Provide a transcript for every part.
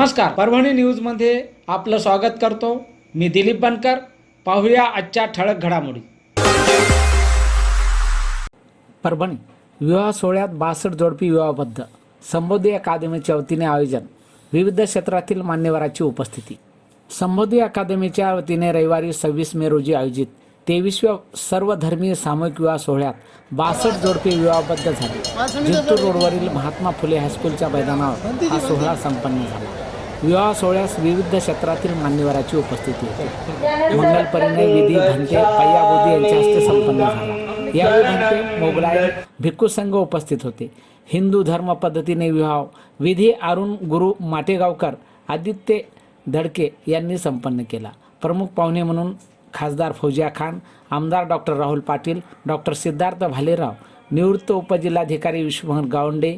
नमस्कार. परभणी न्यूजमध्ये आपलं स्वागत करतो. मी दिलीप बनकर. पाहूया आजच्या ठळक घडामोडी. परभणी विवाह सोहळ्यात बासष्ट जोडपी विवाहबद्ध संबोधी अकादमीच्या वतीने आयोजन. विविध क्षेत्रातील मान्यवराची उपस्थिती. संबोधी अकादमीच्या वतीने रविवारी सव्वीस मे रोजी आयोजित तेवीसव्या सर्वधर्मीय सामूहिक विवाह सोहळ्यात बासष्ट जोडपे विवाहबद्ध झाले. जिंतूर रोडवरील महात्मा फुले हायस्कूलच्या मैदानावर हा सोहळा संपन्न झाला. विवाह सोहळ्यास विविध क्षेत्रातील मान्यवराची उपस्थिती होती. मंगल परिणय विधी भंते पय्याबोधी यांच्या हस्ते संपन्न झाला. यावेळी भंते मोगलाय भिक्खू संघ उपस्थित होते. हिंदू धर्म पद्धतीने विवाह विधी अरुण गुरु माटेगावकर आदित्य दडके यांनी संपन्न केला. प्रमुख पाहुणे म्हणून खासदार फौजिया खान आमदार डॉक्टर राहुल पाटील डॉक्टर सिद्धार्थ भालेराव निवृत्त उपजिल्हाधिकारी विश्वमोहन गावंडे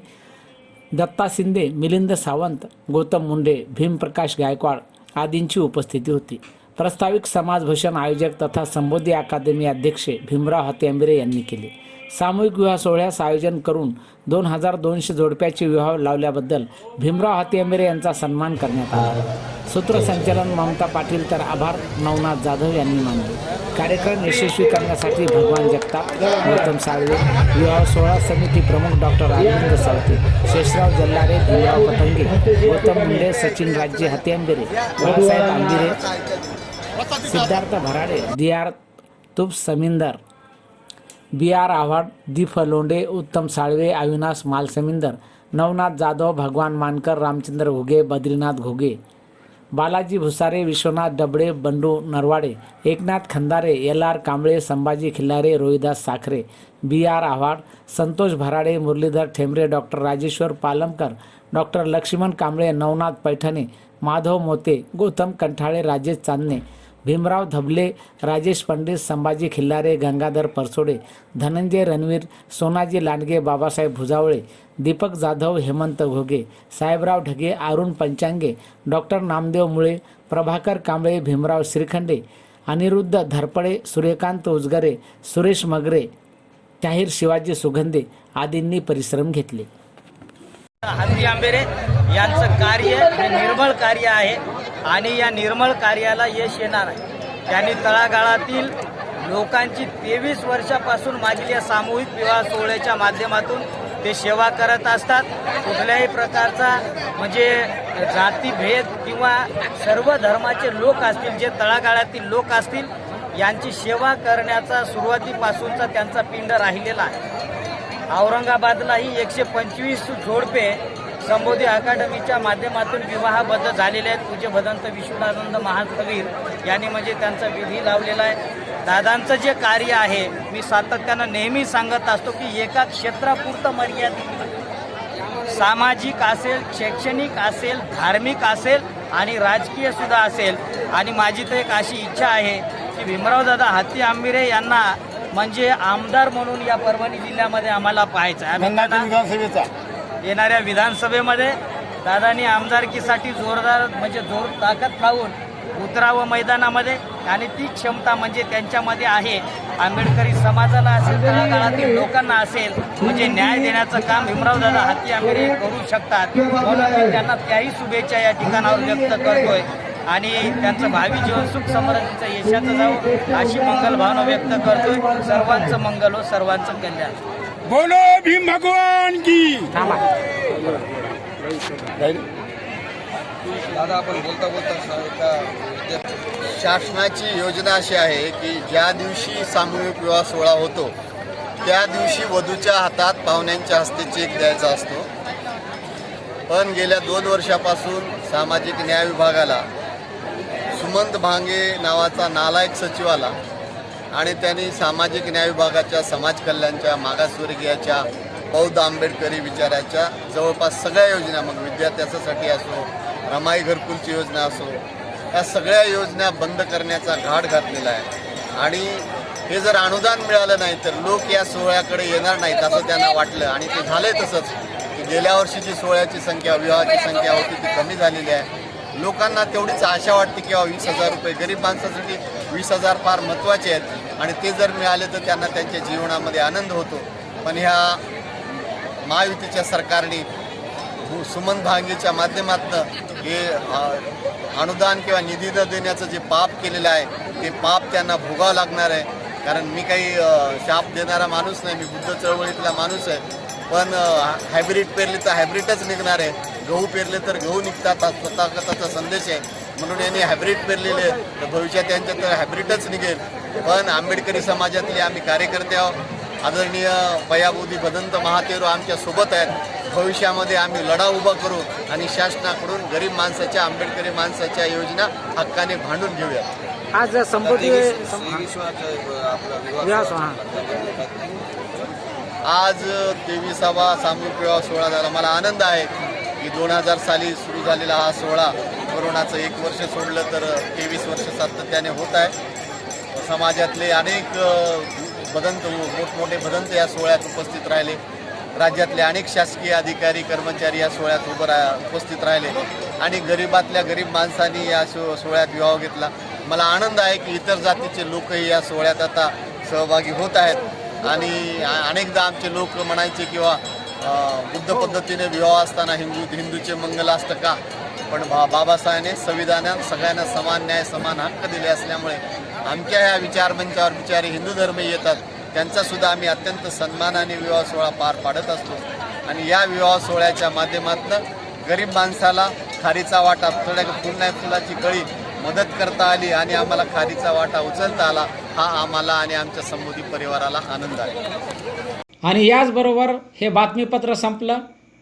दत्ता शिंदे मिलिंद सावंत गौतम मुंडे भीमप्रकाश गायकवाड आदींची उपस्थिती होती. प्रस्ताविक समाजभूषण आयोजक तथा संबोधी अकादमी अध्यक्ष भीमराव हत्यांबिरे यांनी केले. सामूहिक विवाह सोहळ्यास आयोजन करून दोन हजार दोनशे जोडप्याचे विवाह लावल्याबद्दल भीमराव हत्यांबिरे यांचा सन्मान करण्यात आला. सूत्रसंचालन ममता पाटील तर आभार नवनाथ जाधव यांनी मानले. कार्यक्रम यशस्वी करण्यासाठी भगवान जगताप गौतम साळवे विवाह सोहळा समिती प्रमुख डॉक्टर अरविंद सावते शेषराव जल्लारे भीमराव पतंगे गौतम मुंडे सचिन राज्य हत्यांबिरे बाळासाहेब आंबिरे सिद्धार्थ भराडे दियार तुप समिंदर बी आर आव्हाड दीफलोंडे उत्तम Salve Avinash मालसमिंदर Navnath Jadhav Bhagwan Mankar Ramchandra Ghuge Badrinath Ghuge Balaji Bhusare Vishwanath Dabde Bandu Narwade Eknath Khandare L R Kamble Sambhaji Khillare Rohidas Sakhare B R Awhad Santosh Bharade Murlidhar Thembre doctor Rajeshwar Palamkar doctor Laxman Kamble Navnath Paithane Madhav Mote Gautam Kanthale Rajesh Chandane Bhimrao Dhable Rajesh Pandit Sambhaji Khillare Gangadhar Parsode Dhananjay Ranveer Sonaji Landge Babasaheb Bhujawale Deepak Jadhav Hemant Ghoge Sahebrao Dhage Arun Panchange doctor Namdev Mule Prabhakar Kamble Bhimrao Shrikhande Aniruddha धरपडे Suryakant Ujgare Suresh Magare शाहीर शिवाजी सुगंधे आदींनी परिश्रम घेतले. आंबेरे यांचं कार्य हे निर्मळ कार्य आहे आणि या निर्मळ कार्याला यश येणार आहे. त्यांनी तळागाळातील लोकांची तेवीस वर्षापासून मागील या सामूहिक विवाह सोहळ्याच्या माध्यमातून ते सेवा करत असतात. कुठल्याही प्रकारचा म्हणजे जातीभेद किंवा सर्व धर्माचे लोक असतील जे तळागाळातील लोक असतील यांची सेवा करण्याचा सुरुवातीपासूनचा त्यांचा पिंड राहिलेला आहे. औरंगाबादलाही एकशे पंचवीस जोडपे संबोधी अकादमीच्या माध्यमातून विवाहबद्ध झालेले आहेत पूज्य भदंत विश्वनानंद महाकवीर यांनी म्हणजे त्यांचा विधी लावलेला आहे. दादांचं जे कार्य आहे मी सातत्यानं नेहमी सांगत असतो की एका क्षेत्रापुरतं मर्यादित. सामाजिक असेल शैक्षणिक असेल धार्मिक असेल आणि राजकीय सुद्धा असेल. आणि माझी तर एक अशी इच्छा आहे की भीमराव दादा हत्ती आंबिरे यांना म्हणजे आमदार म्हणून या परभणी जिल्ह्यामध्ये आम्हाला पाहायचं आहे. विधानसभेचा. येणाऱ्या विधानसभेमध्ये दादांनी आमदारकीसाठी जोरदार म्हणजे जोर ताकद लावून उतरावं मैदानामध्ये. आणि ती क्षमता म्हणजे त्यांच्यामध्ये आहे. आंबेडकरी समाजाला असेल तळागाळातील लोकांना असेल म्हणजे न्याय देण्याचं काम भीमराव दादा हाती आंबेडे करू शकतात. म्हणून मी त्यांना त्याही शुभेच्छा या ठिकाणावर व्यक्त करतोय. आणि त्यांचं भावी जीवन सुख समृद्धीचं यशाचं जावं अशी मंगल भावना व्यक्त करतोय. सर्वांचं मंगल हो सर्वांचं कल्याण. बोलो भीम भगवान की। दादा आपण बोलता बोलता शासनाची योजना अशी आहे की ज्या दिवशी सामूहिक विवाह सोहळा होतो त्या दिवशी वधूच्या हातात पाहुण्यांच्या हस्ते चेक द्यायचा असतो. पण गेल्या दोन वर्षापासून सामाजिक न्याय विभागाला सुमंत भांगे नावाचा नालायक सचिव आला आणि त्यांनी सामाजिक न्याय विभागाच्या समाज कल्याणच्या मागासवर्गीयाच्या बौद्ध आंबेडकरी विचाराच्या जवळपास सगळ्या योजना मग विद्यार्थ्यासाठी असो रमाई घरकुलची योजना असो या सगळ्या योजना बंद करण्याचा घाट घातलेला आहे. आणि हे जर अनुदान मिळालं नाही तर लोक या सोहळ्याकडे येणार नाहीत असं त्यांना वाटलं. आणि ते झाले तसंच की गेल्या वर्षीची सोहळ्याची संख्या विवाहाची संख्या होती ती कमी झालेली आहे. लोकांना तेवढीच आशा वाटते की वीस हजार रुपये. गरीब माणसासाठी वीस हजार फार महत्त्वाचे आहेत. आणि ते जर मिळाले तर त्यांना त्यांच्या जीवनामध्ये आनंद होतो. पण ह्या महायुतीच्या सरकारने सुमन भांगेच्या माध्यमातून हे अनुदान किंवा निधी न देण्याचं जे पाप केलेलं आहे ते पाप त्यांना भोगावं लागणार आहे. कारण मी काही शाप देणारा माणूस नाही मी बुद्ध चळवळीतला माणूस आहे. पण हायब्रिड पेरले तर हायब्रिडच निघणार आहे. गहू पेरले तर गहू निघतात हा तथागताचा संदेश आहे. म्हणून यांनी हायब्रिड पेरलेले आहे, तर भविष्यात यांच्या तर हायब्रिडच निघेल. पण आंबेडकरी समाजातले आम्ही कार्यकर्ते आहोत. आदरणीय पयाबोधी भदंत महातेरो आमच्यासोबत आहेत. भविष्यामध्ये आम्ही लढा उभा करू आणि शासनाकडून गरीब माणसाच्या आंबेडकरी माणसाच्या योजना हक्काने भांडून घेऊया. आज आज तेविसावा सामूहिक विवाह सोहळा झाला. मला आनंद आहे की दोन हजार साली सुरू झालेला हा सोहळा कोरोनाचं एक वर्ष सोडलं तर तेवीस वर्ष सातत्याने होत आहे. समाजातले अनेक भदंत मोठमोठे भदंत या सोहळ्यात उपस्थित राहिले. राज्यातले अनेक शासकीय अधिकारी कर्मचारी या सोहळ्यात उभं रा उपस्थित राहिले आणि गरिबातल्या गरीब माणसांनी या सो सोहळ्यात विवाह घेतला. मला आनंद आहे की इतर जातीचे लोकही या सोहळ्यात आता सहभागी होत आहेत आणि अनेकदा आमचे लोक म्हणायचे किंवा बुद्ध पद्धतीने विवाह असताना हिंदू हिंदूचे मंगल असतं का? पण बा बाबासाहेबांनी संविधानात सगळ्यांना समान न्याय समान हक्क दिले असल्यामुळे आमच्या ह्या विचारमंचावर विचारे हिंदू धर्म येतात त्यांचा सुद्धा आम्ही अत्यंत सन्मानाने विवाह सोहळा पार पाडत असतो. आणि या विवाह सोहळ्याच्या माध्यमातून गरीब माणसाला खारीचा वाटा थोड्या फुलण्या फुलाची कळी मदत करता आली आणि आम्हाला खारीचा वाटा उचलता आला हा आम्हाला आणि आमच्या संबोधी परिवाराला आनंद आहे. आणि याचबरोबर हे बातमीपत्र संपलं.